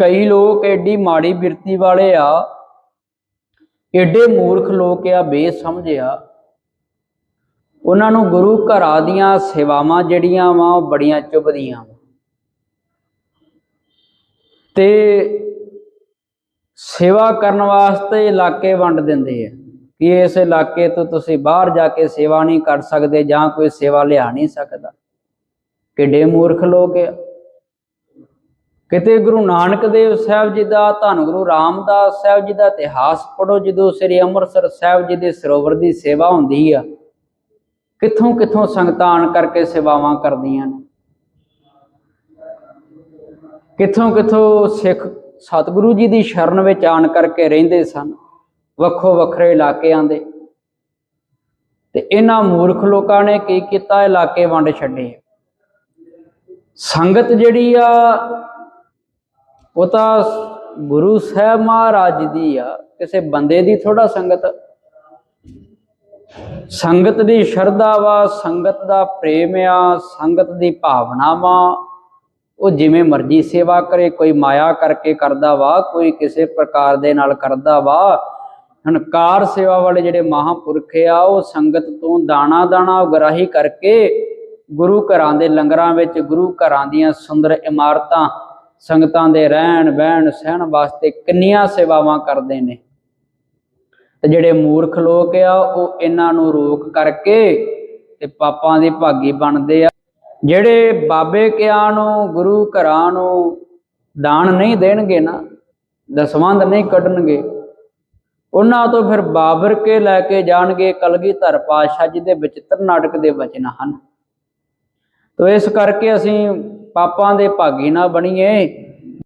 ਕਈ ਲੋਕ ਐਡੀ ਮਾੜੀ ਬਿਰਤੀ ਵਾਲੇ ਆ। ਐਡੇ ਮੂਰਖ ਲੋਕ ਆ ਬੇਸਮਝਿਆ ਉਹਨਾਂ ਨੂੰ ਗੁਰੂ ਘਰਾਂ ਦੀਆਂ ਸੇਵਾਵਾਂ ਜਿਹੜੀਆਂ ਵਾ, ਉਹ ਬੜੀਆਂ ਚੁਭਦੀਆਂ ਵਾ। ਤੇ ਸੇਵਾ ਕਰਨ ਵਾਸਤੇ ਇਲਾਕੇ ਵੰਡ ਦਿੰਦੇ ਆ। ਕਿ ਇਸ ਇਲਾਕੇ ਤੋਂ ਤੁਸੀਂ ਬਾਹਰ ਜਾ ਕੇ ਸੇਵਾ ਨਹੀਂ ਕਰ ਸਕਦੇ ਜਾਂ ਕੋਈ ਸੇਵਾ ਲਿਆ ਨਹੀਂ ਸਕਦਾ। ਕਿੱਡੇ ਮੂਰਖ ਲੋਕ ਆ। ਕਿਤੇ ਗੁਰੂ ਨਾਨਕ ਦੇਵ ਸਾਹਿਬ ਜੀ ਦਾ, ਧੰਨ ਗੁਰੂ ਰਾਮਦਾਸ ਸਾਹਿਬ ਜੀ ਦਾ ਇਤਿਹਾਸ ਪੜੋ ਜਦੋਂ ਸ੍ਰੀ ਅੰਮ੍ਰਿਤਸਰ ਸਾਹਿਬ ਜੀ ਦੇ ਸਰੋਵਰ ਦੀ ਸੇਵਾ ਹੁੰਦੀ ਆ, ਕਿੱਥੋਂ ਕਿੱਥੋਂ ਸੰਗਤਾਂ ਆਣ ਕਰਕੇ ਸੇਵਾਵਾਂ ਕਰਦੀਆਂ ਨੇ? ਕਿੱਥੋਂ ਕਿੱਥੋਂ ਸਿੱਖ ਸਤਿਗੁਰੂ ਜੀ ਦੀ ਸ਼ਰਨ ਵਿੱਚ ਆਣ ਕਰਕੇ ਰਹਿੰਦੇ ਸਨ, ਵੱਖੋ ਵੱਖਰੇ ਇਲਾਕਿਆਂ ਦੇ ਤੇ ਇਹਨਾਂ ਮੂਰਖ ਲੋਕਾਂ ਨੇ ਕੀ ਕੀਤਾ? ਇਲਾਕੇ ਵੰਡ ਛੱਡੇ। ਸੰਗਤ ਜਿਹੜੀ ਆ ਉਹ ਤਾਂ ਗੁਰੂ ਸਾਹਿਬ ਮਹਾਰਾਜ ਦੀ ਆ, ਕਿਸੇ ਬੰਦੇ ਦੀ ਥੋੜਾ ਸੰਗਤ। ਸੰਗਤ ਦੀ ਸ਼ਰਧਾ ਵਾ, ਸੰਗਤ ਦਾ ਪ੍ਰੇਮ ਆ, ਸੰਗਤ ਦੀ ਭਾਵਨਾ ਵਾ, ਉਹ ਜਿਵੇਂ ਮਰਜ਼ੀ ਸੇਵਾ ਕਰੇ, ਕੋਈ ਮਾਇਆ ਕਰਕੇ ਕਰਦਾ ਵਾ, ਕੋਈ ਕਿਸੇ ਪ੍ਰਕਾਰ ਦੇ ਨਾਲ ਕਰਦਾ ਵਾ। ਹਨਕਾਰ ਸੇਵਾ ਵਾਲੇ ਜਿਹੜੇ ਮਹਾਪੁਰਖ ਆ, ਉਹ ਸੰਗਤ ਤੋਂ ਦਾਣਾ ਦਾਣਾ ਉਗਰਾਹੀ ਕਰਕੇ ਗੁਰੂ ਘਰਾਂ ਦੇ ਲੰਗਰਾਂ ਵਿੱਚ, ਗੁਰੂ ਘਰਾਂ ਦੀਆਂ ਸੁੰਦਰ ਇਮਾਰਤਾਂ ਸੰਗਤਾਂ ਦੇ ਰਹਿਣ, ਬਹਿਣ, ਸਹਿਣ ਵਾਸਤੇ ਕਿੰਨੀਆਂ ਸੇਵਾਵਾਂ ਕਰਦੇ ਨੇ। ਤੇ ਜਿਹੜੇ ਮੂਰਖ ਲੋਕ ਆ, ਉਹ ਇਹਨਾਂ ਨੂੰ ਰੋਕ ਕਰਕੇ ਤੇ ਪਾਪਾਂ ਦੇ ਭਾਗੀ ਬਣਦੇ ਆ। ਜਿਹੜੇ ਬਾਬੇ ਕਿਆਂ ਨੂੰ, ਗੁਰੂ ਘਰਾਂ ਨੂੰ ਦਾਨ ਨਹੀਂ ਦੇਣਗੇ ਨਾ, ਦਸਵੰਧ ਨਹੀਂ ਕੱਢਣਗੇ, ਉਹਨਾਂ ਤੋਂ ਫਿਰ ਬਾਬਰ ਕੇ ਲੈ ਕੇ ਜਾਣਗੇ, ਕਲਗੀਧਰ ਪਾਤਸ਼ਾਹ ਜੀ ਦੇ ਵਿਚਿੱਤਰ ਨਾਟਕ ਦੇ ਵਚਨ ਹਨ। ਤੋ ਇਸ ਕਰਕੇ ਅਸੀਂ ਪਾਪਾਂ ਦੇ ਭਾਗੀ ਨਾ ਬਣੀਏ।